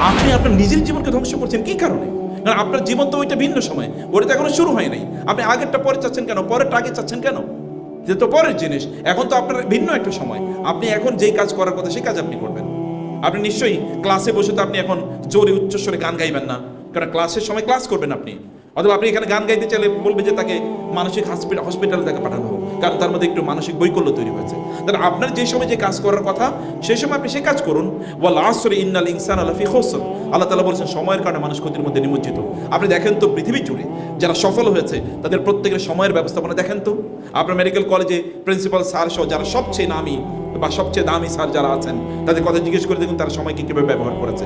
আপনি আপনার নিজের জীবনকে ধ্বংস করছেন কি কারণে? কারণ আপনার জীবন তো ওইটা ভিন্ন সময়। ওটা তো এখনও শুরু হয় নাই। আপনি আগেরটা পরে চাচ্ছেন কেন? পরেরটা আগে চাচ্ছেন কেন? যে তো পরের জিনিস। এখন তো আপনার ভিন্ন একটা সময়। আপনি এখন যেই কাজ করার কথা সেই কাজ আপনি করবেন। আপনি নিশ্চয়ই ক্লাসে বসে তো আপনি এখন জোরে উচ্চস্বরে গান গাইবেন না। কারণ ক্লাসের সময় ক্লাস করবেন আপনি। অথবা আপনি এখানে গান গাইতে চাইলে বলবে যে তাকে মানসিক হসপিটাল হসপিটালে তাকে পাঠানো হোক। কারণ তার মধ্যে একটু মানসিক বৈকল্য তৈরি হয়েছে। তাহলে আপনার যে সময় যে কাজ করার কথা, সেই সময় আপনি সে কাজ করুন। ওয়াল আসরে ইন্নাল ইনসান আলাফি খোসর। আল্লাহ তালা বলছেন, সময়ের কারণে মানুষ ক্ষতির মধ্যে নিমজ্জিত। আপনি দেখেন তো পৃথিবী জুড়ে যারা সফল হয়েছে, তাদের প্রত্যেকের সময়ের ব্যবস্থাপনা দেখেন তো। আপনার মেডিকেল কলেজে প্রিন্সিপাল স্যার সহ যারা সবচেয়ে নামী বা সবচেয়ে দামি স্যার যারা আছেন, তাদের কথা জিজ্ঞেস করে দেখুন তারা সময়কে কীভাবে ব্যবহার করেছে।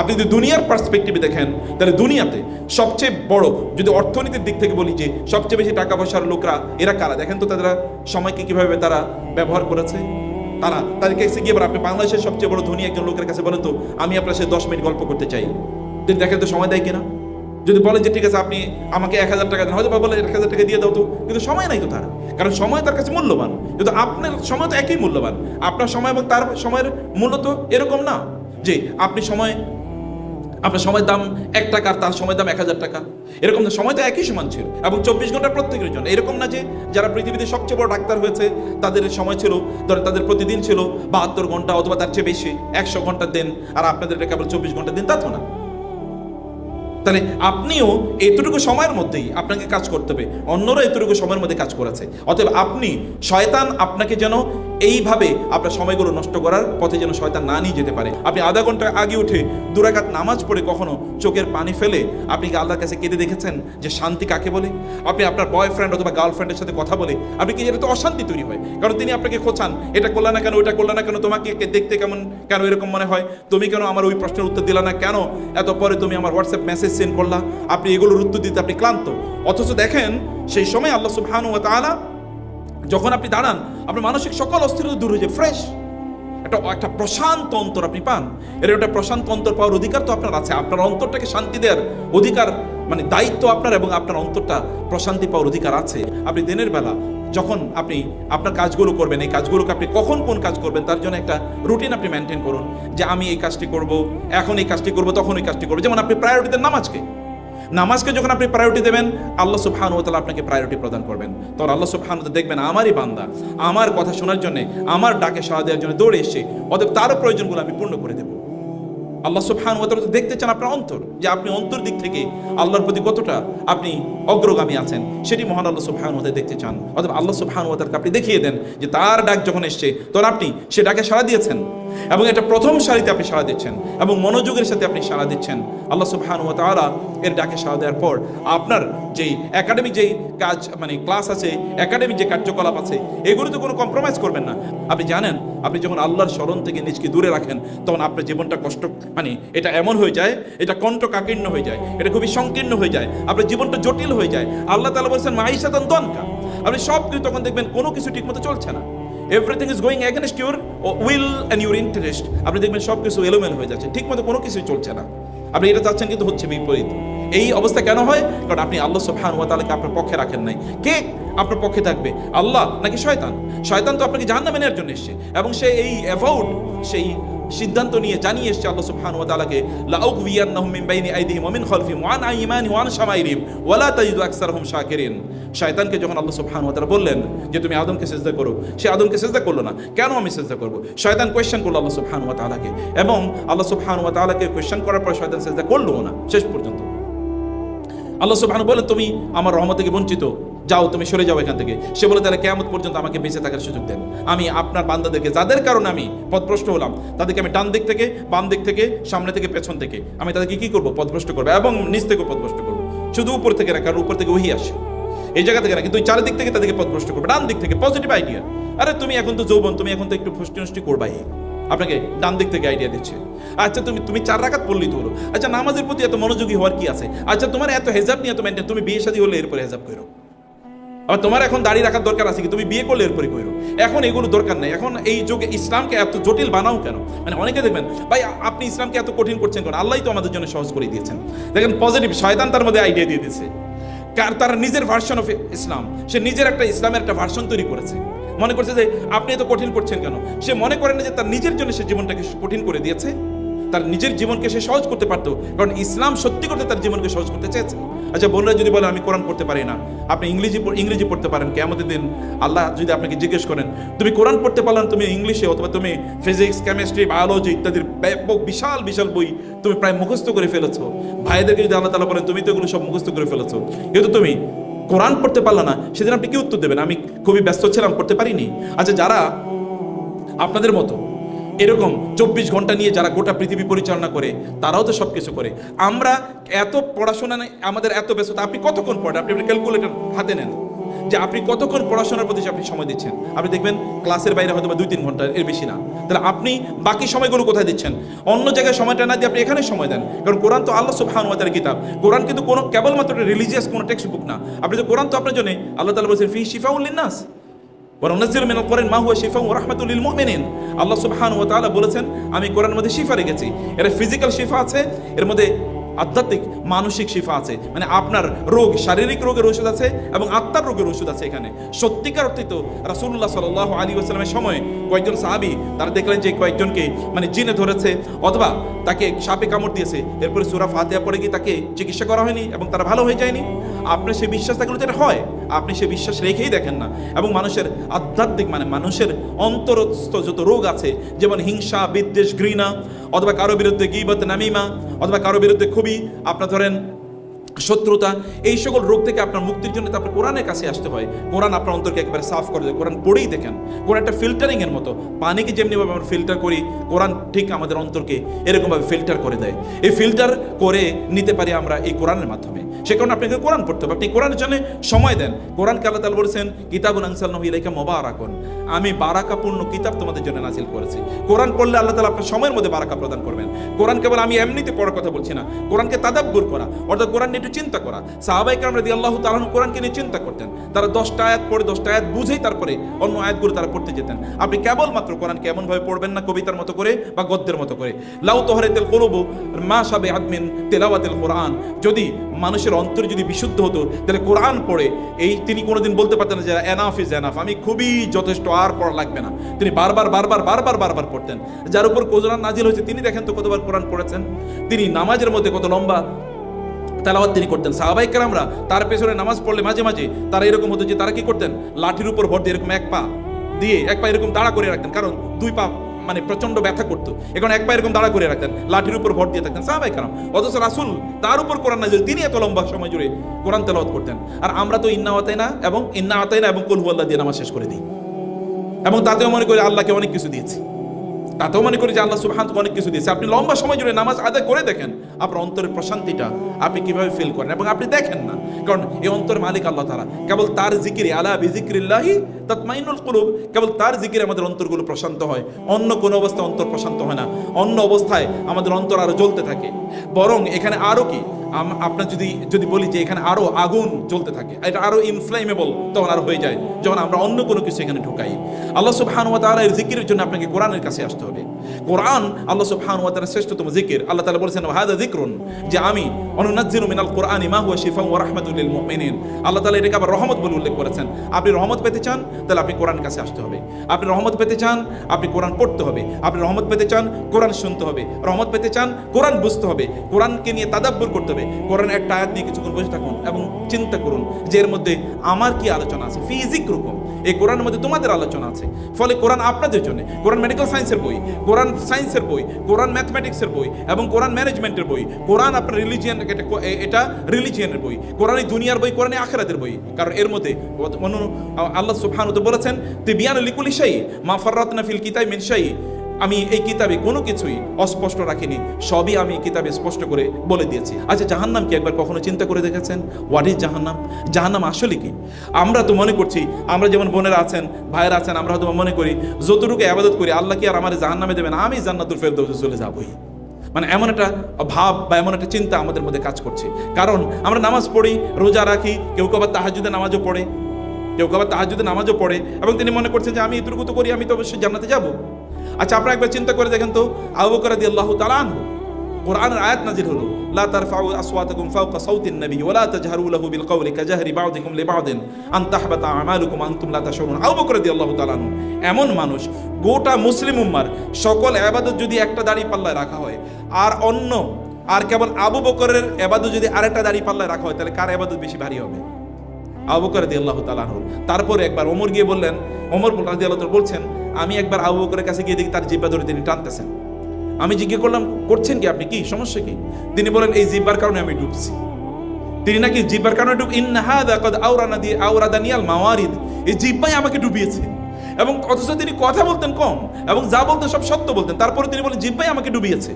আপনি যদি দুনিয়ার পার্সপেক্টিভে দেখেন, তাহলে দুনিয়াতে সবচেয়ে বড় যদি অর্থনীতির দিক থেকে বলি যে সবচেয়ে বেশি টাকা পয়সার লোকরা, এরা কারা? দেখেন তো তারা সময়কে কীভাবে তারা ব্যবহার করেছে। তারা, তাদেরকে কাছে গিয়ে আপনি বাংলাদেশের সবচেয়ে বড় ধনী একজন লোকের কাছে বলেন তো, আমি আপনার সাথে দশ মিনিট গল্প করতে চাই। তিনি দেখেন তো সময় দেয় কিনা। যদি বলেন যে, ঠিক আছে, আপনি আমাকে এক হাজার টাকা দেন। হয়তো বা বলে এক হাজার টাকা দিয়ে দাও তো। কিন্তু সময় নাই তো তার। কারণ সময় তার কাছে মূল্যবান। কিন্তু আপনার সময় তো একই মূল্যবান। আপনার সময় এবং তার সময়ের মূল্য তো এরকম না যে, আপনি সময় আপনার সময়ের দাম এক টাকা আর তার সময়ের দাম এক হাজার টাকা। এরকম না, সময় তো একই সমান ছিল। এবং চব্বিশ ঘণ্টা প্রত্যেকের জন্য। এরকম না যে যারা পৃথিবীতে সবচেয়ে বড় ডাক্তার হয়েছে, তাদের সময় ছিল, ধরেন তাদের প্রতিদিন ছিল বাহাত্তর ঘণ্টা অথবা তার চেয়ে বেশি, একশো ঘণ্টা দেন, আর আপনাদের কেবল চব্বিশ ঘণ্টা দিন, তা তো না। তাহলে আপনিও এতটুকু সময়ের মধ্যেই আপনাকে কাজ করতে হবে। অন্যরা এতটুকু সময়ের মধ্যে কাজ করেছে। অতএব আপনি, শয়তান আপনাকে যেন এইভাবে আপনার সময়গুলো নষ্ট করার পথে যেন শয়তান না নিয়ে যেতে পারে। আপনি আধা ঘণ্টা আগে উঠে দুরাকাত নামাজ পড়ে কখনো চোখের পানি ফেলে আপনি কি আল্লাহর কাছে কেঁদে দেখেছেন যে শান্তি কাকে বলে? আপনি আপনার বয়ফ্রেন্ড অথবা গার্লফ্রেন্ডের সাথে কথা বলে আপনি কি এটা তো অশান্তি তৈরি হয়। কারণ তিনি আপনাকে খোঁচান, এটা করলা না কেন, ওইটা করলা না কেন, তোমাকে দেখতে কেমন, কেন এরকম মনে হয়? তুমি কেন আমার ওই প্রশ্নের উত্তর দিলা না কেন? এত পরে তুমি আমার হোয়াটসঅ্যাপ মেসেজ সেন্ড করলা। আপনি এগুলোর উত্তর দিতে আপনি ক্লান্ত। অথচ দেখেন, সেই সময় আল্লাহ সুবহানাহু ওয়া তাআলা যখন আপনি দাঁড়ান, আপনার মানসিক সকল অস্থিরতা দূর হয়ে যায় ফ্রেশ একটা একটা প্রশান্ত অন্তর আপনি পান। এর একটা প্রশান্ত অন্তর পাওয়ার অধিকার তো আপনার আছে। আপনার অন্তরটাকে শান্তি দেওয়ার অধিকার মানে দায়িত্ব আপনার এবং আপনার অন্তরটা প্রশান্তি পাওয়ার অধিকার আছে। আপনি দিনের বেলা যখন আপনি আপনার কাজগুলো করবেন, এই কাজগুলোকে আপনি কখন কোন কাজ করবেন, তার জন্য একটা রুটিন আপনি মেনটেন করুন। যে আমি এই কাজটি করব, এখন এই কাজটি করব, তখন এই কাজটি করব। যেমন আপনি প্রায়োরিটি দেন নামাজকে। নামাজকে যখন আপনি প্রায়োরিটি দেবেন, আল্লাহ সুবহান ও তাআলা আপনাকে প্রায়োরিটি প্রদান করবেন। তখন আল্লাহ সুবহান দেখবেন আমারই বান্দা, আমার কথা শোনার জন্য, আমার ডাকে সাড়া দেওয়ার জন্য দৌড়ে এসছে, অতএব তারও প্রয়োজনগুলো আমি পূর্ণ করে দেবো। আল্লাহ সুবহান ওয়া তাআলা দেখতে চান আপনার অন্তর, যে আপনি অন্তর দিক থেকে আল্লাহর প্রতি কতটা আপনি অগ্রগামী আছেন, সেটি মহান আল্লাহ সুবহান ওয়া দেখতে চান। অথবা আল্লাহ সুবহান ওয়া আপনি দেখিয়ে দেন যে তার ডাক যখন এসছে, তখন আপনি সে ডাকে সাড়া দিয়েছেন। এবং এটা প্রথম সারিতে আপনি সাড়া দিচ্ছেন এবং মনোযোগের সাথে আপনি সাড়া দিচ্ছেন। আল্লাহ সুবহান ওয়া তাআলা এর ডাকে সাড়া দেওয়ার পর আপনার যেই একাডেমিক যেই কাজ মানে ক্লাস আছে, একাডেমিক যে কার্যকলাপ আছে এগুলোতে কোনো কম্প্রোমাইজ করবেন না। আপনি জানেন, আপনি যখন আল্লাহর স্মরণ থেকে নিজকে দূরে রাখেন, তখন আপনার জীবনটা কষ্ট মানে এটা এমন হয়ে যায়, এটা কণ্ঠকাকীর্ণ হয়ে যায়, এটা খুবই সংকীর্ণ হয়ে যায়, আপনার জীবনটা জটিল হয়ে যায়। আল্লাহ তালা বলছেন মাইশাতন দনকা। আপনি সব কিছু তখন দেখবেন কোনো কিছু ঠিকমতো চলছে না। Everything is going against your will and your interest আপনি দেখবেন সব কিছু এলোমেলো হয়ে যাচ্ছে। ঠিক মতো কোনো কিছুই চলছে না। আপনি এটা চাচ্ছেন কিন্তু হচ্ছে বিপরীত। এই অবস্থা কেন হয়? কারণ আপনি আল্লাহ সুবহান ওয়া তাআলাকে আপনার পক্ষে রাখেন নাই। কে আপনার পক্ষে থাকবে? আল্লাহ নাকি শয়তান? শয়তান তো আপনাকে জাহান্নামে নেওয়ার জন্য এসেছে। এবং সে এই অ্যাভাউট সেই সিদ্ধান্ত নিয়ে জানিয়ে এসেছে আল্লাহ সুবহানাহু ওয়া তাআলাকে লাউগবিয়ান্নাহুম মিন বাইনি আইদিহিম ওয়া মিন খালফিহিম ওয়া আন আইমানিহিম ওয়া আন শামাইরিহিম ওয়া লা তাজিদু আকসারহুম শাকিরিন। শয়তানকে যখন আল্লাহ সুবহানাহু ওয়া তাআলা বললেন যে, তুমি আদমকে সিজদা করো, সে আদমকে সিজদা করল না। কেন আমি সিজদা করব? শয়তান কোয়েশ্চেন করল আল্লাহ সুবহানাহু ওয়া তাআলাকে এবং আল্লাহ সুবহানাহু ওয়া তাআলাকে কোয়েশ্চেন করার পর শয়তান সিজদা করল না, শেষ পর্যন্ত। আল্লাহ সুবহানাহু বলেন তুমি আমার রহমত থেকে বঞ্চিত। যাও, তুমি সরে যাও এখান থেকে। সে বলে তাহলে কেমন পর্যন্ত আমাকে বেঁচে থাকার সুযোগ দেন। আমি আপনার বান্দাদেরকে, যাদের কারণে আমি পথভ্রষ্ট হলাম, তাদেরকে আমি ডান দিক থেকে, বাম দিক থেকে, সামনে থেকে, পেছন থেকে, আমি তাদেরকে কি করব? পথভ্রষ্ট করব এবং নিচ থেকে পথভ্রষ্ট করব। শুধু উপর থেকে না, কারণ উপর থেকে ওহি আসে। এই জায়গা থেকে না, কিন্তু চারিদিক থেকে তাদেরকে পথভ্রষ্ট করবে। ডান দিক থেকে পজিটিভ আইডিয়া আরে, তুমি এখন তো যৌবন, তুমি এখন তো একটু ফুষ্টি নষ্টি করবাই। আপনাকে ডান দিক থেকে আইডিয়া দিচ্ছে। আচ্ছা তুমি তুমি চার রাখাত পড়লি তো হলো। আচ্ছা নামাজের প্রতি এত মনোযোগী হওয়ার কি আছে? আচ্ছা তোমার এত হেজাব নিয়ে এত মেনটেন তুমি বিয়ে শাদী হলে এরপরে হেজাব করো। আবার তোমার এখন দাড়ি রাখার দরকার আছে কি? তুমি বিয়ে করলে এরপরে করো এখন এগুলো দরকার নেই। এখন এই যুগে ইসলামকে এত জটিল বানাও কেন? মানে অনেকে দেখবেন, ভাই, আপনি ইসলামকে এত কঠিন করছেন কেন? আল্লাহ তো আমাদের জন্য সহজ করে দিয়েছেন। দেখেন পজিটিভ শয়তান তার মধ্যে আইডিয়া দিয়ে দিয়েছে। তার নিজের ভার্সন অফ ইসলাম। সে নিজের একটা ইসলামের একটা ভার্সন তৈরি করেছে। মনে করছে যে, আপনি এত কঠিন করছেন কেন? সে মনে করেন যে তার নিজের জন্য সে জীবনটাকে কঠিন করে দিয়েছে। তার নিজের জীবনকে সে সহজ করতে পারতো। কারণ ইসলাম সত্যি করতে তার জীবনকে সহজ করতে চেয়েছে। আচ্ছা বোনরা যদি বলে আমি কোরআন পড়তে পারি না। আপনি ইংরেজি ইংরেজি পড়তে পারেন। কেমন দিন আল্লাহ যদি আপনাকে জিজ্ঞেস করেন তুমি কোরআন পড়তে পারলে না, তুমি ইংলিশে অথবা তুমি ফিজিক্স কেমিস্ট্রি বায়োলজি ইত্যাদির ব্যাপক বিশাল বিশাল বই তুমি প্রায় মুখস্থ করে ফেলেছো। ভাইদেরকে যদি আল্লাহ তালা বলেন তুমি তো এগুলো সব মুখস্থ করে ফেলেছো। কিন্তু তুমি কোরআন পড়তে পারলে না সেদিন আপনি কি উত্তর দেবেন? আমি খুবই ব্যস্ত ছিলাম পড়তে পারিনি। আচ্ছা যারা আপনাদের মতো এরকম চব্বিশ ঘণ্টা নিয়ে যারা গোটা পৃথিবী পরিচালনা করে, তারাও তো সব কিছু করে। আমরা এত পড়াশোনা নেই, আমাদের এত ব্যস্ততা, আপনি কতক্ষণ পড়েন? আপনি ক্যালকুলেটর হাতে নেন যে আপনি কতক্ষণ পড়াশোনার প্রতি আপনি সময় দিচ্ছেন। আপনি দেখবেন ক্লাসের বাইরে হয়তো বা দুই তিন ঘণ্টা এর বেশি না। তাহলে আপনি বাকি সময়গুলো কোথায় দিচ্ছেন? অন্য জায়গায় সময়টা না দিয়ে আপনি এখানে সময় দেন। কারণ কোরআন তো আল্লাহ সুবহান ওয়াতার কিতাব। কোরআন কিন্তু কোনো কেবলমাত্র রিলিজিয়াস কোনো টেক্সট বুক না। আপনি তো কোরআন তো আপনার জন্য, আল্লাহ তালা বলছেন ফি শিফাউল্লিন নাস আল্লাহ সুবহানাহু ওয়া তাআলা বলেছেন, আমি কোরআন মধ্যে শিফা রেখেছি। এর ফিজিক্যাল শিফা আছে, এর মধ্যে আধ্যাত্মিক মানসিক শিফা আছে। মানে আপনার রোগ, শারীরিক রোগের ওষুধ আছে এবং আত্মার রোগের ওষুধ আছে এখানে। সত্যিকার অর্থে তো রাসূলুল্লাহ সাল্লাল্লাহু আলাইহি ওয়াসাল্লামের সময় কয়েকজন সাহাবী, তারা দেখলেন যে কয়েকজনকে মানে জিনে ধরেছে অথবা তাকে সাপে কামড় দিয়েছে। এরপরে সূরা ফাতিহা পড়ে কি তাকে চিকিৎসা করা হয়নি এবং তারা ভালো হয়ে যায়নি। আপনি সে বিশ্বাস থাকলে যেটা হয়, আপনি সে বিশ্বাস রেখেই দেখেন না। এবং মানুষের আধ্যাত্মিক মানে মানুষের অন্তরস্থ যত রোগ আছে, যেমন হিংসা, বিদ্বেষ, ঘৃণা, অথবা কারও বিরুদ্ধে গিবত, নামিমা, অথবা কারও বিরুদ্ধে খুবই আপনার ধরেন শত্রুতা, এই সকল রোগ থেকে আপনার মুক্তির জন্য আপনার কোরআনের কাছে আসতে হয়। কোরআন আপনার অন্তরকে একবারে সাফ করে দেয়। কোরআন পড়েই দেখেন। কোরআন একটা ফিল্টারিং এর মতো। পানিকে যেমনিভাবে আমরা ফিল্টার করি, কোরআন ঠিক আমাদের অন্তরকে এরকমভাবে ফিল্টার করে দেয়। এই ফিল্টার করে নিতে পারি আমরা এই কোরআনের মাধ্যমে। সে কারণে আপনাকে কোরআন পড়তে হবে। আপনি কোরআনের জন্য সময় দেন। কোরআন আল্লাহ তাআলা বলেছেন, কিতাবুন আনসালনাহু ইলাইকা মুবারাকুন। আমি বারাকাপূর্ণ কিতাব তোমাদের জন্য নাজিল করেছি। কোরআন পড়লে আল্লাহ তাআলা আপনার সময়ের মধ্যে বারাকা প্রদান করবেন। কোরআন কেবল আমি এমনিতে পড়ার কথা বলছি না। কোরআনকে তাদাব্বুর করা, অর্থাৎ কোরআন নিয়ে একটু চিন্তা করা। সাহাবাই কালাম রাদি আল্লাহ তাআলা কোরআনকে নিয়ে চিন্তা করতেন। তারা দশটা আয়াত পড়ে, দশটা আয়াত বুঝেই তারপরে অন্য আয়াতগুলো তারা পড়তে যেতেন। আপনি কেবলমাত্র কোরআনকে এমনভাবে পড়বেন না কবিতার মতো করে বা গদ্যের মতো করে। লাউ তোহরে তেল করব মা সাবে আদমিন তেলাওয়াতেল কোরআন। যদি মানুষের অন্তর যদি বিশুদ্ধ হতো, তাহলে কোরআন পড়ে, এই তিনি কোনোদিন বলতে পারতেন যে এনাফ ইজ এনাফ আমি খুবই যথেষ্ট, আর পড়া লাগবে না। তিনি বারবার বারবার বারবার বারবার পড়তেন। যার উপর কোরআন নাজিল হয়েছে, তিনি দেখেন তো কতবার কোরআন পড়েছেন। তিনি নামাজের মধ্যে কত লম্বা তেলাওয়াত তিনি করতেন। সাহাবাই কারামরা তার পেছনে নামাজ পড়লে মাঝে মাঝে তারা এরকম হতো যে তারা কি করতেন? লাঠির উপর ভর দিয়ে এরকম এক পা দিয়ে, এক পা এরকম দাঁড়া করে রাখতেন। কারণ দুই পা মানে প্রচণ্ড ব্যথা করতো। এখন এক পা এরকম দাঁড়া করে রাখতেন, লাঠির উপর ভর দিয়ে থাকতেন। সাহাবাই কারাম, অথচ রাসুল তার উপর কোরআন নাজিল তিনি এত লম্বা সময় জুড়ে কোরআন তেলাওয়াত করতেন। আর আমরা তো ইন্না আতাই না এবং ইন্না আতাই না এবং কলহু আল্লাহ দিয়ে নামাজ শেষ করে দিই। এবং তাতেও মনে করি আল্লাহকে অনেক কিছু দিয়েছি। তাতেও মনে করি যে আল্লাহ সুবহান অনেক কিছু দিয়েছে। আপনি লম্বা সময় জুড়ে নামাজ আদায় করে দেখেন আপনার অন্তরের প্রশান্তিটা আপনি কীভাবে ফিল করেন? এবং আপনি দেখেন না, কারণ এই অন্তর মালিক আল্লাহ তারা কেবল তার জিকিরে, আলা বিজিক্রিল্লাহি তাতমাইনুল কুলুব। কেবল তার জিকিরে আমাদের অন্তরগুলো প্রশান্ত হয়। অন্য কোনো অবস্থায় অন্তর প্রশান্ত হয় না। অন্য অবস্থায় আমাদের অন্তর আরও জ্বলতে থাকে। বরং এখানে আরও কি? আপনার যদি যদি বলি যে এখানে আরও আগুন জ্বলতে থাকে, এটা আরও ইনফ্লেমেবল তখন আর হয়ে যায়, যখন আমরা অন্য কোনো কিছু এখানে ঢুকাই। আল্লাহ সুবহান ওয়া তাআলা এর জিকিরের জন্য আপনাকে কোরআনের কাছে আসতে হবে। কোরআন, আল্লাহ সুবহান ওয়া তাআলার শ্রেষ্ঠতম জিকির। আল্লাহ তাআলা বলেছেন হাদা যিকরুন যে আমি অনুনাজ্জিলু মিনাল কোরআনি মা হুয়া শিফাউ ওয়া রাহমাতুল লিল মুমিনিন। আল্লাহ তাআলা এটাকে আবার রহমত বলে উল্লেখ করেছেন। আপনি রহমত পেতে চান, তাহলে আপনি কোরআন কাছে আসতে হবে। আপনি রহমত পেতে চান, আপনি কোরআন পড়তে হবে। আপনি রহমত পেতে চান, কোরআন শুনতে হবে। রহমত পেতে চান, কোরআন বুঝতে হবে। কোরআনকে নিয়ে তাদাব্বুর করতে হবে। কোরআন একটা আয়াত নিয়ে কিছুক্ষণ বসে থাকুন এবং চিন্তা করুন যে এর মধ্যে আমার কি আলোচনা আছে। ফিজিক রকম। এই কোরআনের মধ্যে তোমাদের আলোচনা আছে। ফলে কোরআন আপনাদের জন্য। কোরআন মেডিকেল সায়েন্সের বই। কোরআন সায়েন্সের বই, কোরআন ম্যাথমেটিক্সের বই এবং কোরআন ম্যানেজমেন্টের বই। কোরআন আপনার রিলিজিয়ান, এটা রিলিজিয়ানের বই। কোরআন এই দুনিয়ার বই কোরআন আখেরাতের বই। কারণ এর মধ্যে আল্লাহ সুবহানাহু তো বলেছেন, তিবিয়ান লিকুলি শাই মা ফাররাতনা ফিল কিতাই মিন শাই আমি এই কিতাবে কোনো কিছুই অস্পষ্ট রাখিনি। সবই আমি এই কিতাবে স্পষ্ট করে বলে দিয়েছি। আচ্ছা জাহান্নাম কি একবার কখনো চিন্তা করে দেখেছেন? হোয়াট ইজ জাহান্নাম? জাহান্নাম আসলে কি? আমরা তো মনে করছি, আমরা যেমন বোনেরা আছেন, ভাইয়েরা আছেন, আমরা হয়তো মনে করি, যতটুকু আবাদত করি, আল্লাহ কি আর আমার জাহান্নামে দেবেন? আমি জান্নাতুল ফেরদৌসে চলে যাবই। মানে এমন একটা ভাব বা এমন একটা চিন্তা আমাদের মধ্যে কাজ করছে। কারণ আমরা নামাজ পড়ি, রোজা রাখি, কেউ কেউ আবার তাহাজুদে নামাজও পড়ে। কেউ কেউ আবার তাহাজুদে নামাজও পড়ে এবং তিনি মনে করছেন যে আমি এতটুকু তো করি, আমি তো অবশ্যই জান্নাতে যাব। আচ্ছা আপনারা একবার চিন্তা করে দেখেন তো, আবু রাদিয়াল্লাহু তাআলা কোরআনের আয়াত নাজির হলো, লা তারফাউ আসওয়াতাকুম ফাওকা সাউতিন নবী ওয়া লা তাজহারু লাহু বিল আন তাহবাতা আমালুকুম আনতুম লা আবু বকর রাদিয়াল্লাহু তাআলা এমন মানুষ, গোটা মুসলিম উম্মার, সকল ইবাদত যদি একটা দাড়ি পাল্লায় রাখা হয়, আর অন্য, আর কেবল আবু বকরের ইবাদত যদি আরেকটা দাড়ি পাল্লায় রাখা হয়, তাহলে কার ইবাদত বেশি ভারী হবে? আবু বকর রাদিয়াল্লাহু তাআলা আনহু। তারপরে একবার ওমর গিয়ে বললেন, ওমর রাদিয়াল্লাহু তাআলা বলছেন, আমি একবার আবু বকরের কাছে গিয়ে দেখি তার জিব্বা ধরে তিনি টানতেছেন। আমি জিজ্ঞেস করলাম, করছেন কি আপনি? কি? সমস্যা কি? তিনি বলেন, এই জিব্বার কারণে আমি ডুবছি। তিনি নাকি জিব্বার কারণে ডুব ইন্নাহাদা কদ আওরানা দিয়ে আওরাদানিয়াল মাওয়ারিদ। এই জিব্বাই আমাকে ডুবিয়েছে। এবং অথচ তিনি কথা বলতেন কম এবং যা বলতেন সব সত্য বলতেন। তারপরে তিনি বলেন, জিব্বাই আমাকে ডুবিয়েছে।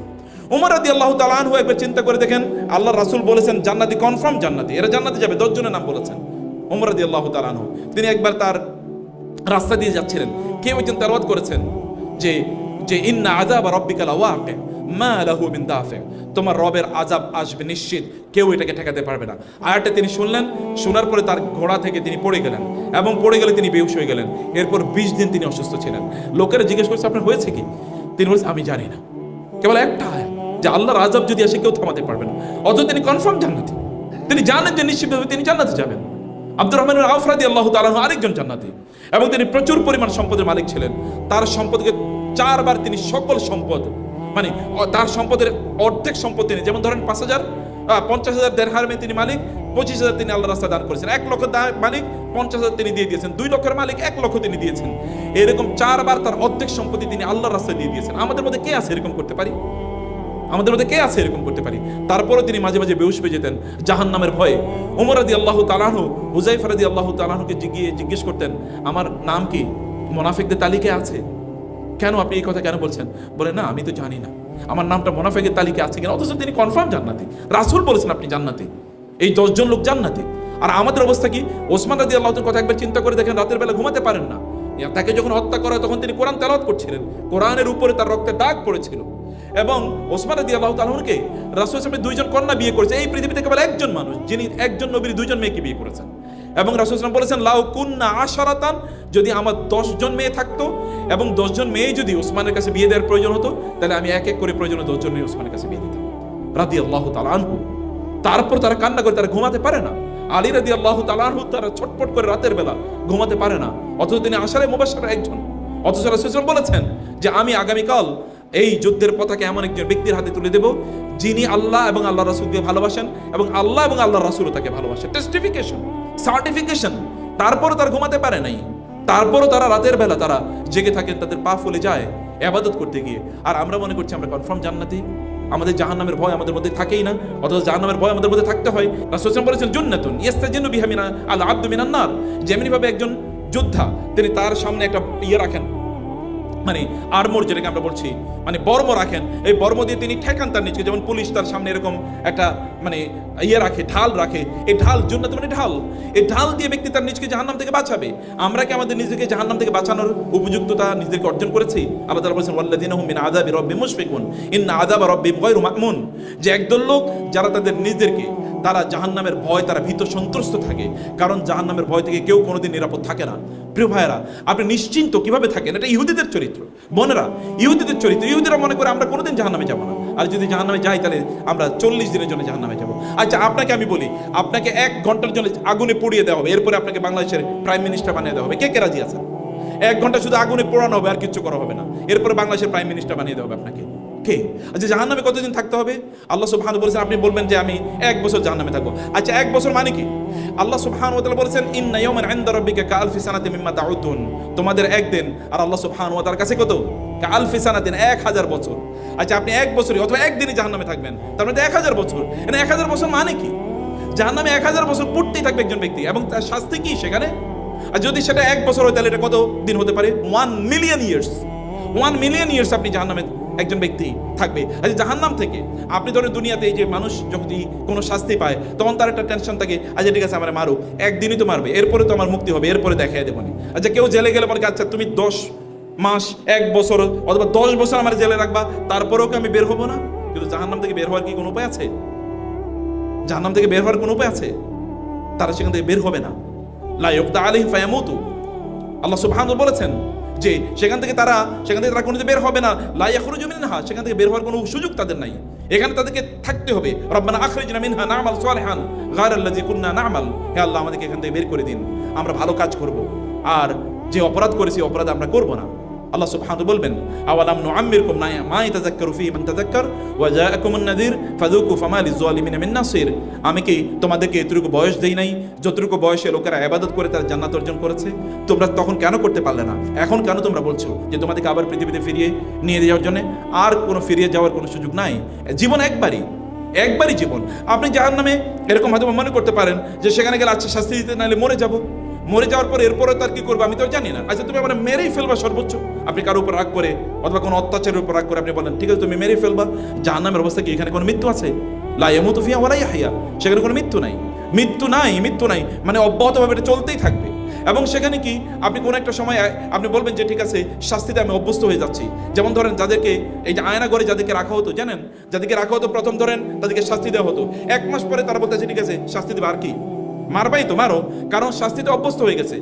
উমর রাদি আল্লাহ তালানহু একবার চিন্তা করে দেখেন আল্লাহ রাসূল বলেছেন, জান্নাতি কনফার্ম জান্নাতি। এরা জান্নাতি যাবে, দশজনের নাম বলেছেন। উমর রাদি আল্লাহ তালানহু তিনি একবার তার রাস্তা দিয়ে যাচ্ছিলেন। কেউ একজন তেলাওয়াত করেছেন যে যে ইন্না আযাব রাব্বিকা লাওয়াকি, মা লাহু মিন দাফি। তোমার রবের আজাব আসবে নিশ্চিত, কেউ এটাকে ঠেকাতে পারবে না। আয়াতটা তিনি শুনলেন, শোনার পরে তার ঘোড়া থেকে তিনি পড়ে গেলেন এবং পড়ে গেলে তিনি বেহুশ হয়ে গেলেন। এরপর বিশ দিন তিনি অসুস্থ ছিলেন। লোকেরা জিজ্ঞেস করছে, আপনার হয়েছে কি? তিনি বলছেন, আমি জানি না। কেবল একটা আয়াত, যে আল্লাহর আজাব যদি আসে, কেউ থামাতে পারবে না। অথচ তিনি কনফার্ম জান্নাতি। তিনি জানেন যে নিশ্চিতভাবে তিনি জান্নাতে যাবেন। আব্দুর রহমানের আফরাদি আল্লাহ তালাহ আরেকজন জান্নাতি এবং তিনি প্রচুর পরিমাণ সম্পদের মালিক ছিলেন। তার সম্পদকে চারবার তিনি সকল সম্পদ মানে তার সম্পদের অর্ধেক সম্পদ তিনি, যেমন ধরেন পাঁচ হাজার পঞ্চাশ হাজার দেড় হারমে তিনি মালিক, পঁচিশ হাজার তিনি আল্লাহ রাস্তায় দান করেছেন। এক লক্ষ মালিক, পঞ্চাশ হাজার তিনি দিয়ে দিয়েছেন। দুই লক্ষের মালিক, এক লক্ষ তিনি দিয়েছেন। এরকম চারবার তার অর্ধেক সম্পত্তি তিনি আল্লাহর রাস্তায় দিয়ে দিয়েছেন। আমাদের মধ্যে কে আছে এরকম করতে পারি? আমাদের মধ্যে কে আছে এরকম করতে পারি? তারপরে তিনি মাঝে মাঝে বেউস পেয়ে যেতেন জাহান নামের ভয়ে। ওমর আদি আল্লাহ তালাহু হুজাইফ রাদি আল্লাহ তালাহুকে জিজ্ঞিয়ে জিজ্ঞেস করতেন, আমার নাম কি? মোনাফিকদের তালিকায় আছে? কেন আপনি এই কথা কেন বলছেন? বলে, না, আমি তো জানি না। আমার নামটা মোনাফিকের তালিকায় আছে কিনা? অথচ তিনি কনফার্ম জান্নাতি। রাসুল বলেছেন আপনি জান্নাতি। এই দশজন লোক জান্নাতি। আর আমাদের অবস্থা কি? ওসমান রাদি আল্লাহর কথা একবার চিন্তা করে দেখেন, রাতের বেলা ঘুমাতে পারেন না। তাকে যখন হত্যা করা তখন তিনি কোরআন তেলাওয়াত করছিলেন। কোরআনের উপরে তার রক্তের দাগ পড়েছিল। এবং ওসমান রাদি আল্লাহ তালহনকে রাসূল ইসলামের দুইজন কন্যা বিয়ে করেছে। এই পৃথিবীতে কেবল একজন মানুষ, যিনি একজন নবীর দুইজন মেয়েকে বিয়ে করেছেন। এবং রাসূল ইসলাম বলেছেন, লাউ কুন্না আশারাতান যদি আমার দশজন মেয়ে থাকতো এবং দশজন মেয়ে যদি ওসমানের কাছে বিয়ে দেওয়ার প্রয়োজন হতো, তাহলে আমি এক এক করে প্রয়োজনে দশজন মেয়ে ওসমানের কাছে বিয়ে দিতাম। রাদি আল্লাহ তালানহু তারপর তারা কান্না করে, তারা ঘুমাতে পারে না। আলী রাদি আল্লাহ তালানহু তারা ছটপট করে রাতের বেলা ঘুমাতে পারে না। অথচ তিনি আশারে মুবাসার একজন। অথচ রাসূল বলেছেন যে, আমি আগামীকাল এই যুদ্ধের পতাকা এমন একজন ব্যক্তির হাতে তুলে দেব, যিনি আল্লাহ এবং আল্লাহ রাসূলকে ভালোবাসেন এবং আল্লাহ এবং আল্লাহ রাসূলও তাকে ভালোবাসেন। টেস্টিফিকেশন সার্টিফিকেশন তারপরও তার ঘুমাতে পারে নাই। তারপরও তারা রাতের বেলা তারা জেগে থাকেন, তাদের পা ফুলে যায় আবাদত করতে গিয়ে। আর আমরা মনে করছি, আমরা কনফার্ম জান্নাতি। আমাদের জাহান্নামের ভয় আমাদের মধ্যে থাকেই না, অথচ জাহান্নামের ভয় আমাদের মধ্যে থাকতে হয়। রাসূল বলেছেন, জুন্নাতুন ইয়াস্তাজিনু বিহা মিনা আল আব্দু মিনান যেমনিভাবে একজন যোদ্ধা, তিনি তার সামনে একটা ইয়ে রাখেন মানে আর্মোর যেটাকে আমরা বলছি মানে বর্ম রাখেন। এই বর্ম দিয়ে তিনি ঠেকান তার নিচে যেমন পুলিশ তার সামনে এরকম একটা মানে ইয়ে রাখে, ঢাল রাখে। এই ঢাল জন্য মানে ঢাল। এই ঢাল দিয়ে ব্যক্তি তার নিজকে জাহান্নাম থেকে বাঁচাবে। আমরা কি আমাদের নিজেকে জাহান্নাম থেকে বাঁচানোর উপযুক্ততা নিজেদেরকে অর্জন করেছি? আল্লাহ তাআলা বলেছেন, ওয়াল্লাযিনা হুম মিন আযাবি রাব্বিহিম মুশফিকুন। ইন্না আযাবা রাব্বিহিম গায়রু মা'মুন। যে একদল লোক, যারা তাদের নিজেদেরকে, তারা জাহান্নামের ভয়, তারা ভীত সন্ত্রস্ত থাকে। কারণ জাহান্নামের ভয় থেকে কেউ কোনোদিন নিরাপদ থাকে না। প্রিয় ভাইয়েরা, আপনি নিশ্চিন্ত কীভাবে থাকেন? এটা ইহুদিদের চরিত্র। বোনেরা, ইহুদিদের চরিত্র, ইহুদিরা মনে করে আমরা কোনোদিন জাহান্নামে যাব না। আর যদি জাহান্নামে যাই, তাহলে আমরা চল্লিশ দিনের জন্য জাহান্নামে যাব। আচ্ছা আপনাকে আমি বলি, আপনাকে এক ঘণ্টার জন্য আগুনে পুড়িয়ে দেওয়া হবে। এরপরে আপনাকে বাংলাদেশের প্রাইম মিনিস্টার বানিয়ে দেওয়া হবে। কে কে রাজি আছে এক ঘণ্টা শুধু আগুনে পোড়ানো হবে, আর কিছু করা হবে না। এরপরে বাংলাদেশের প্রাইম মিনিস্টার বানিয়ে দেওয়া হবে আপনাকে। কে? আচ্ছা জাহান্নামে কতদিন থাকতে হবে? আল্লাহ সুবহান বলেছেন আপনি বলবেন যে আমি এক বছর জাহান্নামে থাকব। আচ্ছা এক বছর মানে কি? আল্লাহ সুবহান ওয়া তাআলা বলেছেন, ইন্না ইয়াওমান ইনদা রাব্বিকা কাআলফি সানাতিন মিম্মা তাউদুন তোমাদের একদিন আর আল্লাহ সুবহান ওয়া কাছে কত? কাআলফি সানাতিন, এক হাজার বছর। আচ্ছা আপনি এক বছরই অথবা একদিনই জাহান্নামে থাকবেন। তার মানে এক হাজার বছর। মানে এক হাজার বছর মানে কি? জাহান্নামে এক হাজার বছর পড়তেই থাকবে একজন ব্যক্তি, এবং তার শাস্তি কি সেখানে? আর যদি সেটা এক বছর হয়, তাহলে এটা কত দিন হতে পারে? One million years one million years আপনি জাহান্নামে একজন ব্যক্তি থাকবে। আচ্ছা জাহান্নাম থেকে আপনি ধরেন দুনিয়াতে এই যে মানুষ যখন কোনো শাস্তি পায় তখন তার একটা টেনশন থাকে আচ্ছা ঠিক আছে আমার মারুক। একদিনই তো মারবে এরপরে তো আমার মুক্তি হবে এরপরে দেখাই দেবো আচ্ছা কেউ জেলে গেলে করে, আচ্ছা তুমি দশ মাস এক বছর অথবা দশ বছর আমার জেলে রাখবা তারপরেও কি আমি বের হব না? কিন্তু জাহান্নাম থেকে বের হওয়ার কি কোনো উপায় আছে? জাহান্নাম থেকে বের হওয়ার কোনো উপায় আছে? তারা সেখান থেকে বের হবে না। লাইকদা আলিম ফায়ামুতু। আল্লাহ সুবহানাহু বলেছেন যে সেখান থেকে তারা, সেখান থেকে তারা কোনোদিন বের হবে না। লাই এখনও জমিন না সেখান থেকে বের হওয়ার কোনো সুযোগ তাদের নাই। এখানে তাদেরকে থাকতে হবে। রব্বানা আখরিজনা মিনহা না'মাল সালিহান গায়রাল্লাযী না না'মাল। হে আল্লাহ, আমাদেরকে এখান থেকে বের করে দিন। আমরা ভালো কাজ করব। আর যে অপরাধ করেছি, অপরাধ আমরা করব না। আল্লাহ সুবহানাহু বলবেন, আওয়ালাম নুআম্মিরকুম না মা ইয়াতাযাক্কারু ফীহি মান তাযাক্কার? ওয়া জাআকুমুন নাযীর ফাযুকু ফামা লিয-যালিমিনা মিন নাসির। আমি কি তোমাদেরকে এতটুকু বয়স দেই নাই, যতটুকু বয়সে লোকেরা ইবাদত করে তারা জান্নাত অর্জন করেছে? তোমরা তখন কেন করতে পারলে না? এখন কেন তোমরা বলছো যে তোমাদেরকে আবার পৃথিবীতে ফিরিয়ে নিয়ে যাওয়ার জন্য আর কোনো ফিরিয়ে যাওয়ার কোনো সুযোগ নাই? জীবন একবারই একবারই জীবন। আপনি জাহান নামে এরকম হয়তো মনে করতে পারেন যে সেখানে গেলে আচ্ছা শাস্তি দিতে নাহলে মরে যাব। মরে যাওয়ার পর এরপরে তার কি করব? আমি তো জানি না। আচ্ছা তুমি আমার মেরেই ফেলবা সর্বোচ্চ। আপনি কারোর উপর রাগ করে, অথবা কোনো অত্যাচারের উপর রাগ করে আপনি বলেন, ঠিক আছে, তুমি মেরে ফেলবা। জাহান নামের অবস্থা কি? এখানে কোনো মৃত্যু আছে? লাইয়ামু তুফিয়া ওয়ালাই হাইয়া সেখানে কোনো মৃত্যু নাই। মৃত্যু নাই মৃত্যু নাই। মানে অব্যাহতভাবে এটা চলতেই থাকবে। এবং সেখানে কি আপনি কোনো একটা সময় আপনি বলবেন যে, ঠিক আছে, শাস্তিতে আমি অভ্যস্ত হয়ে যাচ্ছি। যেমন ধরেন যাদেরকে, এই যে আয়না ঘরে যাদেরকে রাখা হতো, জানেন? যাদেরকে রাখা হতো প্রথম ধরেন, তাদেরকে শাস্তি দেওয়া হতো। এক মাস পরে তারা বলতেছে, ঠিক আছে, শাস্তি দেবে আর কি? মারবাই তো, মারো, কারণ শাস্তিতে অভ্যস্ত হয়ে গেছে।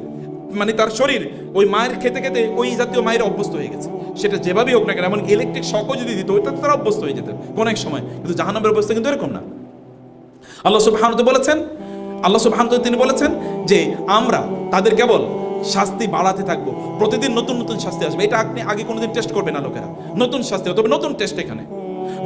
মানে তার শরীর ওই মায়ের খেতে খেতে ওই জাতীয় মায়ের অভ্যস্ত হয়ে গেছে। সেটা যেভাবেই হোক না কেন এমন ইলেকট্রিক শকও যদি দিত ওইটাতে তারা অভ্যস্ত হয়ে যেত কোন এক সময়। কিন্তু জাহান্নামের অবস্থা কিন্তু এরকম না। আল্লাহ সুবহানাহু বলেছেন, আল্লাহ সুবহানাহু তিনি বলেছেন যে আমরা, তাদের কেবল শাস্তি বাড়াতে থাকব। প্রতিদিন নতুন নতুন শাস্তি আসবে। এটা আপনি আগে কোনোদিন টেস্ট করবে না লোকেরা। নতুন শাস্তি তবে নতুন টেস্ট এখানে।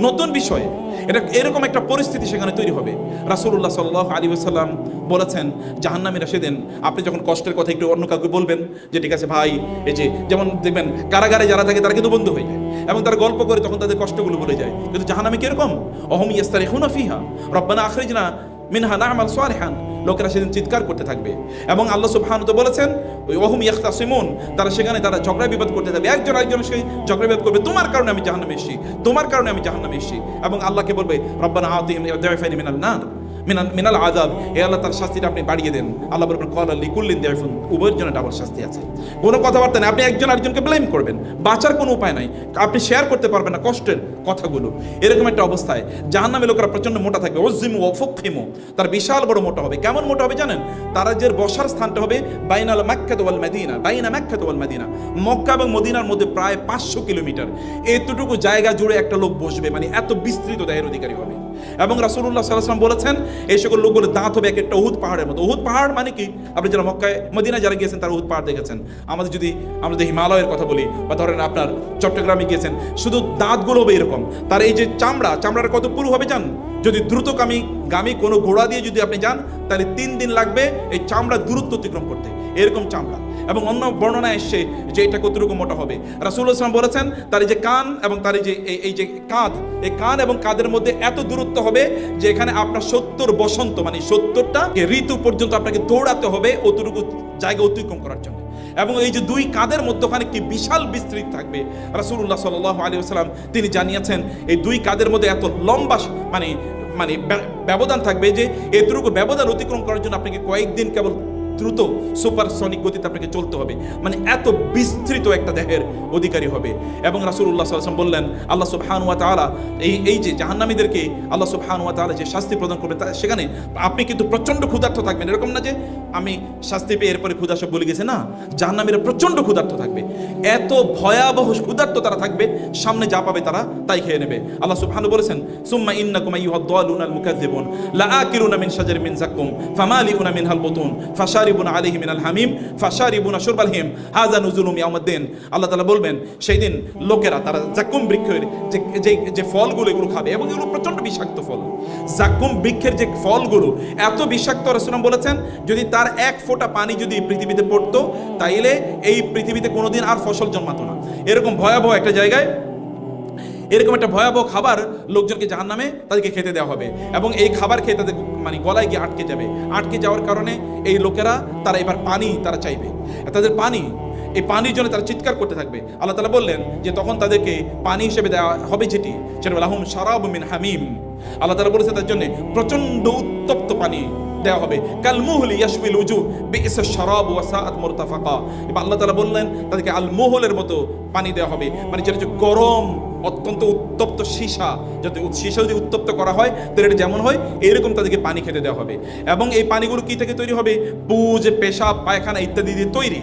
নতুন বিষয়। এটা এরকম একটা পরিস্থিতি সেখানে তৈরি হবে। রাসুল্লাহ সাল্লাহ আলী সাল্লাম বলেছেন জাহান্নামীরা সেদিন আপনি যখন কষ্টের কথা একটু অন্য কাউকে বলবেন যে, ঠিক আছে ভাই, এই যে, যেমন দেখবেন কারাগারে যারা থাকে তারা কিন্তু বন্ধ হয়ে যায়। এবং তারা গল্প করে তখন তাদের কষ্টগুলো বলে যায়। কিন্তু জাহান্নামী কীরকম অহম এখন ফিহা, রব্বানা আখরিজনা মিনহা না'মাল সোয়ারহান লোকেরা সেদিন চিৎকার করতে থাকবে। এবং আল্লাহ সুবহানত বলেছেন, ওই ওহুম ইয়াখতাসিমুন তারা সেখানে তারা ঝগড়া বিবাদ করতে থাকবে। একজন একজন সেই ঝগড়া বিবাদ করবে, তোমার কারণে আমি জাহান্নামে এসেছি, তোমার কারণে আমি জাহান্নামে এসেছি। এবং আল্লাহকে বলবে, রব্বানা আতিহিম ইয়াদাইফাইনি মিনাল নার মিনাল মিনাল আযাব। এ আল্লাহ, তার শাস্তিটা আপনি বাড়িয়ে দেন। আল্লাহ বলবেন কল আল্লি কুল্লিন দাইফুন। উভয়ের জন্য ডাবল শাস্তি আছে। কোনো কথাবার্তা নেই। আপনি একজন আরেকজনকে ব্লেম করবেন। বাঁচার কোনো উপায় নাই। আপনি শেয়ার করতে পারবেন না কষ্টের কথাগুলো। এরকম একটা অবস্থায় জাহান্নামে লোকেরা প্রচণ্ড মোটা থাকবে। ওজিমু অফক্ষিমু তার বিশাল বড় মোটা হবে। কেমন মোটা হবে জানেন? তারা যে বসার স্থানটা হবে বাইনাল মাক্কাত ওয়াল মদিনা। বাইনা মাক্কাত ওয়াল মদিনা। মক্কা এবং মদিনার মধ্যে প্রায় পাঁচশো কিলোমিটার। এতটুকু জায়গা জুড়ে একটা লোক বসবে। মানে এত বিস্তৃত দায়ের অধিকারী হবে। এবং রাসুল্লাহ সাল্লাম বলেছেন, এই সকল লোকগুলো দাঁত হবে এক একটা উহুদ পাহাড়ের মতো। উহুদ পাহাড় মানে কি? আপনি যারা মক্কায় মদিনা যারা গিয়েছেন, তারা উহুদ পাহাড় দেখেছেন। আমাদের যদি, আমরা যদি হিমালয়ের কথা বলি, বা ধরেন আপনার চট্টগ্রামে গিয়েছেন, শুধু দাঁতগুলো হবে এরকম। তার এই যে চামড়া, চামড়ার কত পুরু হবে যান যদি দ্রুতকামী গামী কোনো ঘোড়া দিয়ে যদি আপনি যান তাহলে তিন দিন লাগবে এই চামড়া দূরত্ব অতিক্রম করতে। এরকম চামড়া। এবং অন্য বর্ণনা এসছে যে এটা কতটুকু মোটা হবে। রাসুল ইসলাম বলেছেন, তার যে কান এবং তার যে এই- যে কাঁধ, এই কান এবং কাঁধের মধ্যে এত দূরত্ব হবে যে এখানে আপনার সত্তর বসন্ত মানে সত্তরটা ঋতু পর্যন্ত আপনাকে দৌড়াতে হবে অতটুকু জায়গা অতিক্রম করার জন্য। এবং এই যে দুই কাঁধের মধ্যখানে কি বিশাল বিস্তৃত থাকবে, রাসূলুল্লাহ সাল্লাল্লাহু আলাইহি ওয়াসাল্লাম তিনি জানিয়েছেন, এই দুই কাঁধের মধ্যে এত লম্বা মানে মানে ব্যবধান থাকবে যে এতটুকু ব্যবধান অতিক্রম করার জন্য আপনাকে কয়েকদিন কেবল দ্রুত সুপারসনিক গতিতে আপনাকে চলতে হবে। মানে এত বিস্তৃত একটা দেহের অধিকারী হবে। এবং রাসুল উল্লাহ সাল্লাম বললেন, আল্লাহ সব হানুয়া তালা এই এই যে জাহান্নামীদেরকে আল্লাহ সব হানুয়া তালা যে শাস্তি প্রদান করবে সেখানে আপনি কিন্তু প্রচণ্ড ক্ষুধার্ত থাকবেন। এরকম না যে আমি শাস্তি পেয়ে এরপরে ক্ষুধা সব বলে গেছে, না? জাহান্নামীরা প্রচণ্ড ক্ষুধার্ত থাকবে। এত ভয়াবহ ক্ষুধার্ত তারা থাকবে, সামনে যা পাবে তারা তাই খেয়ে নেবে। আল্লাহ সুবহানাহু বলেছেন, সুম্মা ইন্নাকুম আইয়ুহাদ-দালুনাল মুকাজ্জিবুন লাআকিলুনা মিন শাজারিন মিন যাক্কুম ফামালিউনা মিনহাল বুতুন, ফাশারিবুনা আলাইহি মিনাল হামিম, ফাশারিবুনা শুরবাল হিম, হাযা নুজুলুম ইয়াউমিদ্দিন। আল্লাহ তাআলা বলবেন, সেই দিন লোকেরা তারা জাক্কুম বৃক্ষের যে যে ফলগুলো এগুলো খাবে এবং এগুলো প্রচণ্ড বিষাক্ত ফল। জাক্কুম বৃক্ষের যে ফলগুলো, এত বিষাক্ত রাসূলুল্লাহ বলেছেন, যদি তার এক ফোঁটা পানি যদি পৃথিবীতে পড়তো, তাইলে এই পৃথিবীতে কোনোদিন আর ফসল জন্মাতো না। এরকম ভয়াবহ একটা জায়গায়, এরকম একটা ভয়াবহ খাবার লোকজনকে জাহান নামে তাদেরকে খেতে দেওয়া হবে। এবং এই খাবার খেয়ে তাদের মানে গলায় গিয়ে আটকে যাবে। আটকে যাওয়ার কারণে এই লোকেরা, তারা এবার পানি তারা চাইবে। তাদের পানি, এই পানির জন্য তারা চিৎকার করতে থাকবে। আল্লাহ তালা বললেন যে তখন তাদেরকে পানি হিসেবে দেওয়া হবে যেটি, সেটা বলে আহম সারাব মিন হামিম। আল্লাহ তালা বলেছে তার জন্য প্রচণ্ড উত্তপ্ত পানি। দেওয়া হবে। কাল মুহলি ইয়াশফিল উজু বিইস শরাব ওয়া সাআত মুরতাফাকা। এবার আল্লাহ তাআলা বললেন, তাদেরকে আল মুহলের মতো পানি দেওয়া হবে। মানে যেটা হচ্ছে গরম, অত্যন্ত উত্তপ্ত সীসা। যদি সীসা যদি উত্তপ্ত করা হয়, তাহলে এটা যেমন হয়, এরকম তাদেরকে পানি খেতে দেওয়া হবে। এবং এই পানিগুলো কি থেকে তৈরি হবে? পুজ পেশাব, পায়খানা ইত্যাদি দিয়ে তৈরি।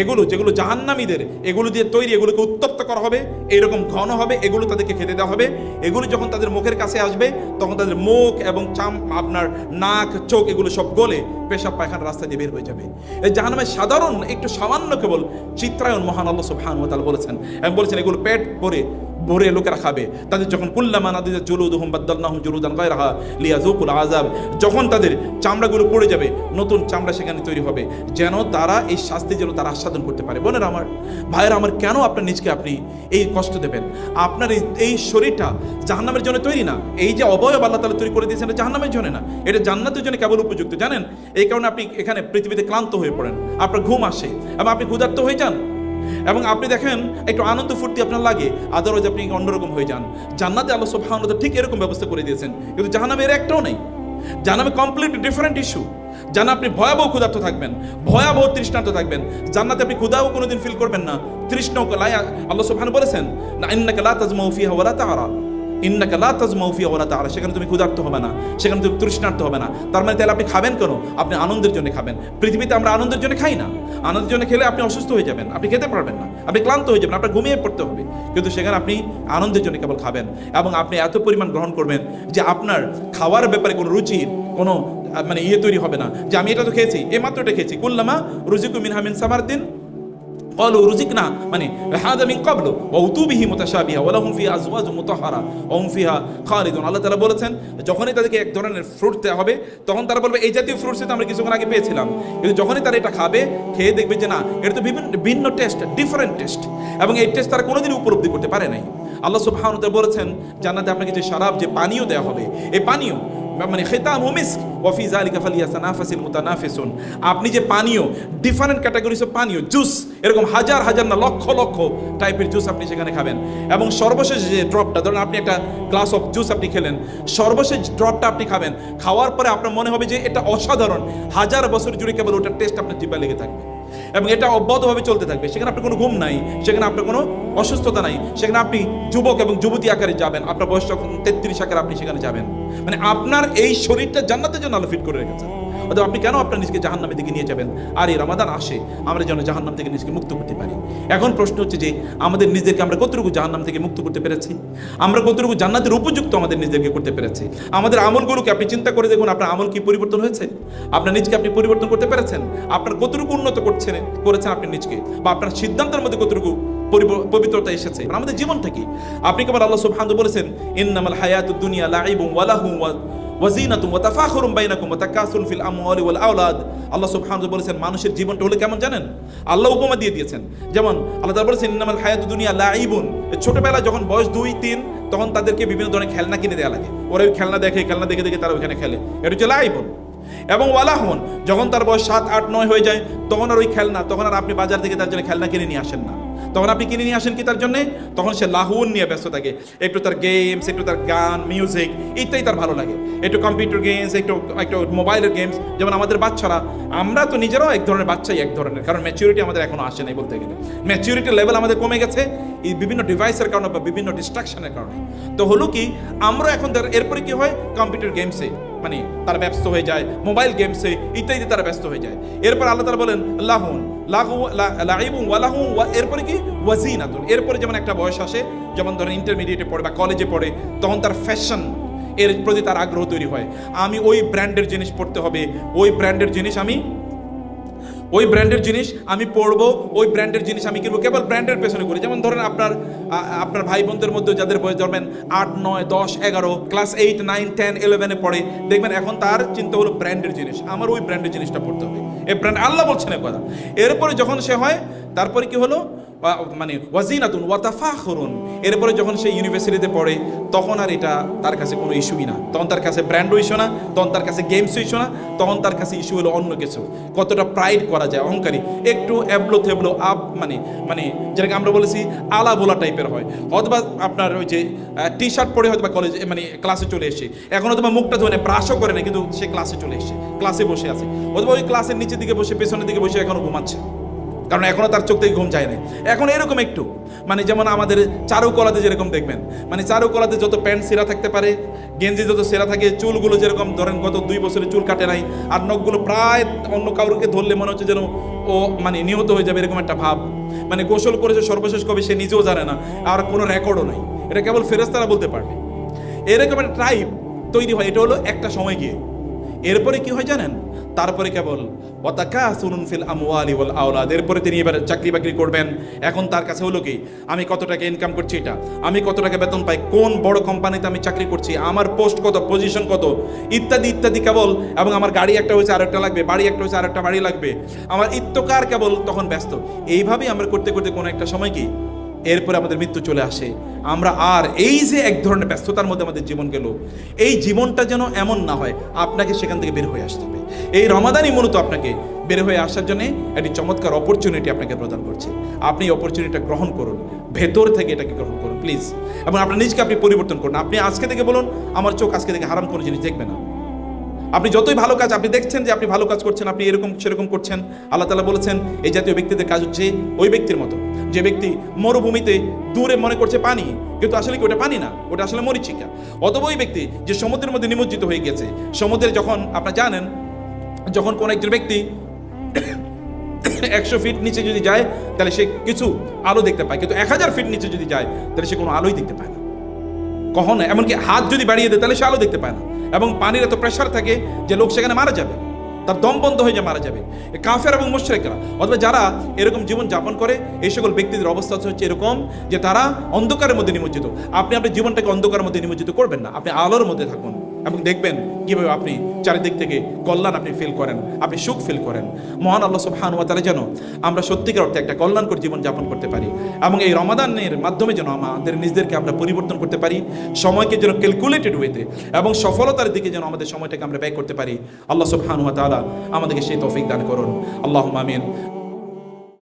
এগুলো যেগুলো জাহান্নামীদের, এগুলো দিয়ে তৈরি, এগুলোকে উত্তপ্ত করা হবে, এরকম ঘন হবে, এগুলো তাদেরকে খেতে দেওয়া হবে। এগুলো যখন তাদের মুখের কাছে আসবে, তখন তাদের মুখ এবং চাম, আপনার নাক, চোখ, এগুলো সব গলে পেশাব পায়খানা রাস্তা দিয়ে বের হয়ে যাবে। এই জাহান্নামের সাধারণ, একটু সামান্য কেবল চিত্রায়ন মহান আল্লাহ তাআলা বলেছেন। এবং বলেছেন এগুলো পেট ভরে ভরে লোকেরা খাবে। তাদের যখন কুল্লামা নাদিজা জুলুদুহুম বাদ্দালনাহুম জুলুদান গায়রাহা লিয়াযুকুল আযাব, যখন তাদের চামড়াগুলো পড়ে যাবে, নতুন চামড়া সেখানে তৈরি হবে। যেন তারা এই শাস্তি যেন তারা আস্বাদন করতে পারে। বোনের আমার, ভাইয়ের আমার, কেন আপনার নিজকে আপনি এই কষ্ট দেবেন? আপনার এই এই শরীরটা জাহান্নামের জন্য তৈরি না। এই যে অবয়ব আল্লাহ তাআলা তৈরি করে দিয়েছেন, এটা জাহান্নামের জন্য না। এটা জান্নাতের জন্য কেবল উপযুক্ত। জানেন? এই কারণে আপনি এখানে পৃথিবীতে ক্লান্ত হয়ে পড়েন। আপনার ঘুম আসে। এবং আপনি ক্ষুধার্ত হয়ে যান। এবং আপনি দেখেন, একটু আনন্দ ফুর্তি আপনার লাগে আদারওয়াইজ আপনি অন্যরকম হয়ে যান। জান্নাতে আল্লাহ সুবহানাহু ঠিক এরকম ব্যবস্থা করে দিয়েছেন, কিন্তু জাহান্নামে এর একটাও নেই। জাহান্নামে কমপ্লিট ডিফারেন্ট ইস্যু জানা আপনি ভয়াবহ ক্ষুধার্ত থাকবেন, ভয়াবহ তৃষ্ণার্ত থাকবেন। জান্নাতে আপনি ক্ষুধাও কোনোদিন ফিল করবেন না। তৃষ্ণ আল্লাহ সোফান বলেছেন, না ইন্নাকা লা তাজমাউ ফিহা ওয়ালা তারা। ইন্নাকা লা তাজমাউ ফিহা ওয়ালা তারা সেখানে তুমি ক্ষুধার্ত হবে না, সেখানে তুমি তৃষ্ণার্ত হবে না। তার মানে তাহলে আপনি খাবেন কেন? আপনি আনন্দের জন্য খাবেন। পৃথিবীতে আমরা আনন্দের জন্য খাই না। আনন্দের জন্য খেলে আপনি অসুস্থ হয়ে যাবেন, আপনি খেতে পারবেন না, আপনি ক্লান্ত হয়ে যাবেন, আপনার ঘুমিয়ে পড়তে হবে। কিন্তু সেখানে আপনি আনন্দের জন্য কেবল খাবেন। এবং আপনি এত পরিমাণ গ্রহণ করবেন যে আপনার খাওয়ার ব্যাপারে কোনো রুচির কোনো মানে ইয়ে তৈরি হবে না। যে আমি এটা তো খেয়েছি, এই মাত্র এটা খেয়েছি। কুল্লামা রুজিকু মিন হামিন قالوا রুজিক না মানে من قبل কবলো به متشابها ولهم ওলা হুমফিহা আজওয়াজ وهم فيها خالدون. আল্লাহ تعالى বলেছেন, যখনই তাদেরকে এক ধরনের ফ্রুট দেওয়া হবে, তখন তারা বলবে, এই জাতীয় ফ্রুটস তো আমরা কিছুক্ষণ আগে পেয়েছিলাম। কিন্তু যখনই তারা এটা খাবে, খেয়ে দেখবে যে না, এটা তো বিভিন্ন, ভিন্ন টেস্ট ডিফারেন্ট টেস্ট এবং এই টেস্ট তারা কোনোদিন উপলব্ধি করতে পারে নাই। আল্লাহ সুবাহানুতে বলেছেন, জান্নাতে আপনাকে যে শরাব যে পানীয় দেওয়া হবে, এই পানীয় মানে খেতাম মিস্ক ওয়াফি জালিকা ফালিয়াসানাফাসিল মুতানাফিসুন আপনি যে পানীয় ডিফারেন্ট ক্যাটাগরিজ অফ পানীয় জুস এরকম হাজার হাজার না, লক্ষ লক্ষ টাইপের জুস আপনি সেখানে খাবেন। এবং সর্বশেষ যে ড্রপটা ধরুন আপনি একটা গ্লাস অফ জুস আপনি খেলেন, সর্বশেষ ড্রপটা আপনি খাবেন। খাওয়ার পরে আপনার মনে হবে যে এটা অসাধারণ। হাজার বছর জুড়ে কেবল ওটার টেস্ট আপনার জিব্বা লেগে থাকবে। এবং এটা অব্যাহতভাবে চলতে থাকবে। সেখানে আপনার কোনো ঘুম নাই, সেখানে আপনার কোনো অসুস্থতা নাই, সেখানে আপনি যুবক এবং যুবতী আকারে যাবেন, আপনার বয়স যখন তেত্রিশ আকারে আপনি সেখানে যাবেন। মানে আপনার এই শরীরটা জান্নাতের জন্য আলো ফিট করে রেখেছেন অথবা আপনি কেন আপনার নিজকে জাহান্নামের দিকে নিয়ে যাবেন? আর এই রমাদান আসে, আমরা যেন জাহান্নাম থেকে নিজকে মুক্ত করতে পারি। এখন প্রশ্ন হচ্ছে যে, আমাদের নিজেদেরকে আমরা কতটুকু জাহান্নাম থেকে মুক্ত করতে পেরেছি? আমরা কতটুকু জান্নাতের উপযুক্ত আমাদের নিজেদেরকে করতে পেরেছি? আমাদের আমলগুলোকে আপনি চিন্তা করে দেখুন, আপনার আমল কি পরিবর্তন হয়েছে? আপনার নিজকে আপনি পরিবর্তন করতে পেরেছেন? আপনার কতটুকু উন্নত করছেন, করেছেন আপনি নিজকে? বা আপনার সিদ্ধান্তের মধ্যে কতটুকু পবিত্রতা এসেছে? আমাদের জীবন থেকে আপনি কেবল আল্লাহ সুবহানাহু বলেছেন, ইন্নামাল হায়াতুদ দুনিয়া লাইবুম ওয়া লাহুম ওয়া ওয়াজিনাতুম ওয়া তাফাখুরুম বাইনাকুম ওয়া তাকাসুরুন ফিল আমওয়ালি ওয়াল আওলাদ। আল্লাহ সুবহানাহু বলেছেন, মানুষের জীবনটা হলো কেমন জানেন? আল্লাহ উপমা দিয়ে দিয়েছেন। যেমন আল্লাহ তাআলা বলেছেন, ইন্নামাল হায়াতুদ দুনিয়া লাইবুন ছোটবেলায় যখন বয়স দুই, তিন, তখন তাদেরকে বিভিন্ন ধরনের খেলনা কিনে দেওয়া লাগে। ওরা ওই খেলনা দেখে খেলনা দেখে দেখে তারা ওইখানে খেলে। এটা হচ্ছে লাইবুন এবং ওয়ালাহন যখন তার বয়স সাত, আট, নয় হয়ে যায়, তখন আর ওই খেলনা, তখন আর আপনি বাজার থেকে তার জন্য খেলনা কিনে নিয়ে আসেন না। তখন আপনি কিনে নিয়ে আসেন কি তার জন্যে? তখন সে লাহুন নিয়ে ব্যস্ত থাকে। একটু তার গেমস একটু তার গান মিউজিক ইত্যাদি তার ভালো লাগে। একটু কম্পিউটার গেমস একটু একটু মোবাইলের গেমস যেমন আমাদের বাচ্চারা, আমরা তো নিজেরাও এক ধরনের বাচ্চাই এক ধরনের, কারণ ম্যাচুরিটি আমাদের এখনও আসে নাই বলতে গেলে। ম্যাচিউরিটি লেভেল আমাদের কমে গেছে, এই বিভিন্ন ডিভাইসের কারণে বা বিভিন্ন ডিস্ট্রাকশনের কারণে। তো হলো কি, আমরা এখন এরপরে কি হয়? কম্পিউটার গেমসে মানে তারা ব্যস্ত হয়ে যায় মোবাইল গেমসে ইত্যাদিতে তারা ব্যস্ত হয়ে যায়। এরপর আল্লাহ তারা বলেন, লাহুন, লাহু লাইবুম ওয়ালাহু ওয়া এরপরে কি? ওয়াজিন ওয়াজিনাতুন এরপরে যেমন একটা বয়স আসে, যেমন ধরেন ইন্টারমিডিয়েটে পড়ে বা কলেজে পড়ে, তখন তার ফ্যাশন এর প্রতি তার আগ্রহ তৈরি হয়। আমি ওই ব্র্যান্ডের জিনিস পড়তে হবে, ওই ব্র্যান্ডের জিনিস আমি ওই ব্র্যান্ডের জিনিস আমি পড়ব ওই ব্র্যান্ডের জিনিস আমি কিনবো, কেবল ব্র্যান্ডের পেছনে করি যেমন ধরেন আপনার আপনার ভাই বোনদের মধ্যে যাদের বয়স ধরবেন আট, নয়, দশ, এগারো, ক্লাস এইট, নাইন, টেন, ইলেভেনে পড়ে, দেখবেন এখন তার চিন্তা হলো ব্র্যান্ডের জিনিস। আমার ওই ব্র্যান্ডের জিনিসটা পড়তে হবে। এ ব্র্যান্ড আল্লাহ বলছেন কথা। এরপরে যখন সে হয়, তারপরে কি হলো? মানে ওয়াজিনাতুন ওয়াতাফাখরুন এরপরে যখন সে ইউনিভার্সিটিতে পড়ে, তখন আর এটা তার কাছে কোনো ইস্যুই না। তখন তার কাছে ব্র্যান্ডও ইস্যু না, তখন তার কাছে গেমস ইস্যু না, তখন তার কাছে ইস্যু হলো অন্য কিছু। কতটা প্রাইড করা যায়, অহংকারী। একটু এবলো থেবলো আপ মানে মানে যেটাকে আমরা বলেছি আলা বোলা টাইপের হয়। অথবা আপনার ওই যে টি শার্ট পরে হয়তো বা কলেজে মানে ক্লাসে চলে এসে। এখন অথবা মুখটা ধরে ব্রাশও করে না কিন্তু সে ক্লাসে চলে এসে ক্লাসে বসে আছে। অথবা ওই ক্লাসের নিচের দিকে বসে, পেছনের দিকে বসে এখনও ঘুমাচ্ছে। কারণ এখনও তার চোখ থেকে ঘুম যায় না এখন এরকম একটু। মানে যেমন আমাদের চারুকলাতে যেরকম দেখবেন মানে চারুকলাতে যত প্যান্ট সেরা থাকতে পারে, গেঞ্জি যত সেরা থাকে, চুলগুলো যেরকম ধরেন গত দুই বছরে চুল কাটে নাই, আর নখগুলো প্রায় অন্য কাউকে ধরলে মনে হচ্ছে যেন ও মানে নিহত হয়ে যাবে এরকম একটা ভাব। মানে গোসল করেছে সর্বশেষ কবে, সে নিজেও জানে না, আর কোনো রেকর্ডও নাই। এটা কেবল ফেরেস্তারা বলতে পারবে। এরকম একটা ট্রাইব তৈরি হয়, এটা হলো একটা সময় গিয়ে। এরপরে কি হয় জানেন? তারপরে কেবল ফিল এরপরে তিনি এবার চাকরি বাকরি করবেন। এখন তার কাছে হলো কি, আমি কত টাকা ইনকাম করছি এটা? আমি কত টাকা বেতন পাই? কোন বড় কোম্পানিতে আমি চাকরি করছি? আমার পোস্ট কত? পজিশন কত? ইত্যাদি ইত্যাদি কেবল। এবং আমার গাড়ি একটা হয়েছে, আরেকটা লাগবে। বাড়ি একটা হয়েছে, আরেকটা বাড়ি লাগবে। আমার ইত্যকার কেবল তখন ব্যস্ত। এইভাবেই আমরা করতে করতে কোনো একটা সময় কি এরপরে আমাদের মৃত্যু চলে আসে। আমরা আর এই যে এক ধরনের ব্যস্ততার মধ্যে আমাদের জীবন গেল, এই জীবনটা যেন এমন না হয়, আপনাকে সেখান থেকে বের হয়ে আসতে হবে। এই রমাদানই মূলত আপনাকে বের হয়ে আসার জন্য একটি চমৎকার অপরচুনিটি আপনাকে প্রদান করছে। আপনি এই অপরচুনিটিটা গ্রহণ করুন, ভেতর থেকে এটাকে গ্রহণ করুন প্লিজ এবং আপনার নিজকে আপনি পরিবর্তন করুন। আপনি আজকে থেকে বলুন, আমার চোখ আজকে থেকে হারাম কোনো জিনিস দেখবে না। আপনি যতই ভালো কাজ আপনি দেখছেন যে আপনি ভালো কাজ করছেন, আপনি এরকম, সেরকম করছেন। আল্লাহ তালা বলেছেন, এই জাতীয় ব্যক্তিদের কাজ হচ্ছে ওই ব্যক্তির মতো। যে ব্যক্তি মরুভূমিতে দূরে মনে করছে পানি, কিন্তু আসলে কি ওটা পানি না, ওটা আসলে মরিচিকা। অথবা ওই ব্যক্তি যে সমুদ্রের মধ্যে নিমজ্জিত হয়ে গেছে, সমুদ্রে যখন আপনার জানেন, যখন কোন একজন ব্যক্তি একশো ফিট নিচে যদি যায়, তাহলে সে কিছু আলো দেখতে পায়। কিন্তু এক হাজার ফিট নিচে যদি যায়, তাহলে সে কোনো আলোই দেখতে পায় না। কখনো, এমনকি হাত যদি বাড়িয়ে দেয়, তাহলে সে আলো দেখতে পায় না। এবং পানির এত প্রেশার থাকে যে লোক সেখানে মারা যাবে। তার দম বন্ধ হয়ে যায়, মারা যাবে। কাফের এবং মুশ্রেকরা, অথবা যারা এরকম জীবন যাপন করে, এই সকল ব্যক্তিদের অবস্থা হচ্ছে এরকম যে তারা অন্ধকারের মধ্যে নিমজ্জিত। আপনি আপনার জীবনটাকে অন্ধকারের মধ্যে নিমজ্জিত করবেন না। আপনি আলোর মধ্যে থাকুন। এবং দেখবেন কীভাবে আপনি চারিদিক থেকে কল্যাণ আপনি ফিল করেন, আপনি সুখ ফিল করেন। মহান আল্লাহ সুবহান ওয়া তাআলা যেন আমরা সত্যিকার অর্থে একটা কল্যাণকর জীবন যাপন করতে পারি এবং এই রমাদানের মাধ্যমে যেন আমাদের নিজেদেরকে আমরা পরিবর্তন করতে পারি, সময়কে যেন ক্যালকুলেটেড ওয়েতে এবং সফলতার দিকে যেন আমাদের সময়টাকে আমরা ব্যয় করতে পারি। আল্লাহ সুবহান ওয়া তাআলা আমাদেরকে সেই তৌফিক দান করুন। আল্লাহ আমিন।